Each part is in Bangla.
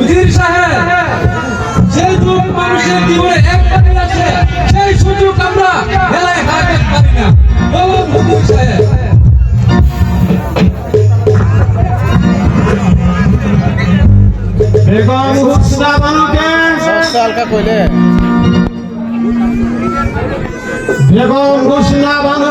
হুজুর সাহেব যে দুঃখ মানুষের জীবনে একবারই আছে সেই সুযোগ আমরা মেলায় হারাতে পারি না। বলুন হুজুর সাহেব। বেগম হুসনা বানুকে হালকা কইলে। বেগম হুসনা বানু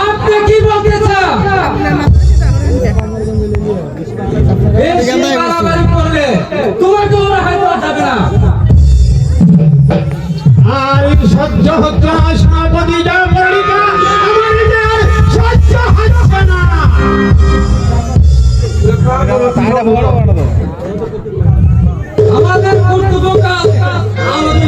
আপনি কি বলতে চান? ওরা হয়তো আর যাবে না। আর সহ্য হচ্ছে না সভাপতি যা যে আর সহ্য হচ্ছে না। আমাদের কর্তব্য কাজ আমাদের হবে